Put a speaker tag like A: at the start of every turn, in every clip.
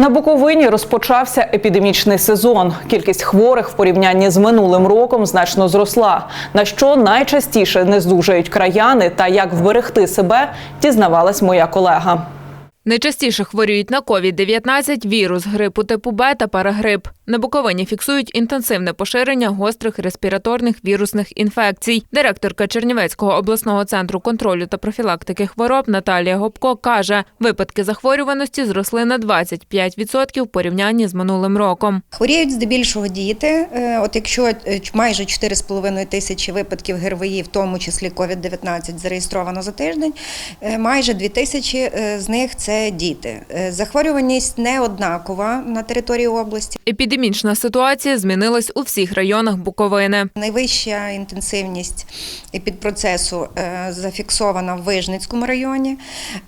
A: На Буковині розпочався епідемічний сезон. Кількість хворих в порівнянні з минулим роком значно зросла. На що найчастіше не здужають краяни та як вберегти себе, дізнавалась моя колега.
B: Найчастіше хворіють на COVID-19, вірус грипу типу Б та парагрип. На Буковині фіксують інтенсивне поширення гострих респіраторних вірусних інфекцій. Директорка Чернівецького обласного центру контролю та профілактики хвороб Наталія Гопко каже, випадки захворюваності зросли на 25% в порівнянні з минулим роком.
C: Хворіють здебільшого діти. Е, От якщо е, майже 4,5 тисячі випадків ГРВІ, в тому числі COVID-19, зареєстровано за тиждень, е, майже 2 тисячі з них це діти. Е, Захворюваність не однакова на території області.
B: Епідемічна ситуація змінилась у всіх районах Буковини.
C: Найвища інтенсивність епідпроцесу е, зафіксована в Вижницькому районі.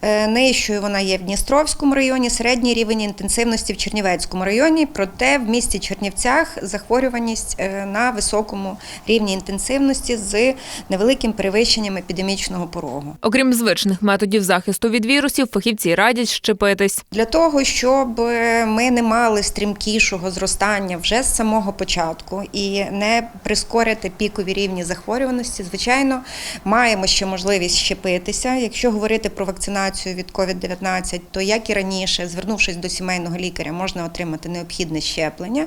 C: Е, Нижчою вона є в Дністровському районі, середній рівень інтенсивності в Чернівецькому районі. Проте в місті Чернівцях захворюваність на високому рівні інтенсивності з невеликим перевищенням епідемічного порогу.
B: Окрім звичних методів захисту від вірусів, фахівці радять щепитись.
C: Для того, щоб ми не мали стрімкішого зростання вже з самого початку і не прискорити пікові рівні захворюваності, звичайно, маємо ще можливість щепитися. Якщо говорити про вакцинацію від COVID-19, то як і раніше, звернувшись до сімейного лікаря, можна отримати необхідне щеплення.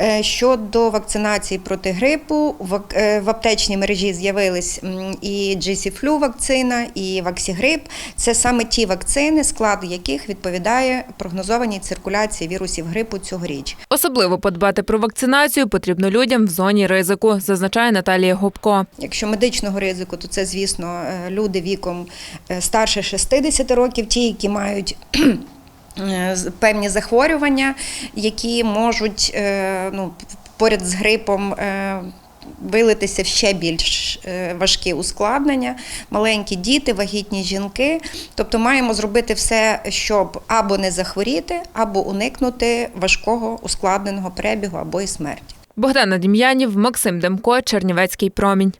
C: Е, Щодо вакцинації проти грипу, е, в аптечній мережі з'явились і GC-Flu вакцина, і Ваксігрип. Це саме ті вакцини, склад яких відповідає прогнозованій циркуляції вірусів грипу цьогоріч.
B: Особливо подбати про вакцинацію потрібно людям в зоні ризику, зазначає Наталія Гопко.
C: Якщо медичного ризику, то це, звісно, е, люди віком е, старше 60 років, ті, які мають е, певні захворювання, які можуть ну, поряд з грипом. Вилитися в ще більш е, важкі ускладнення, маленькі діти, вагітні жінки. Тобто маємо зробити все, щоб або не захворіти, або уникнути важкого ускладненого перебігу або і смерті.
B: Богдана Дім'янів, Максим Демко, Чернівецький промінь.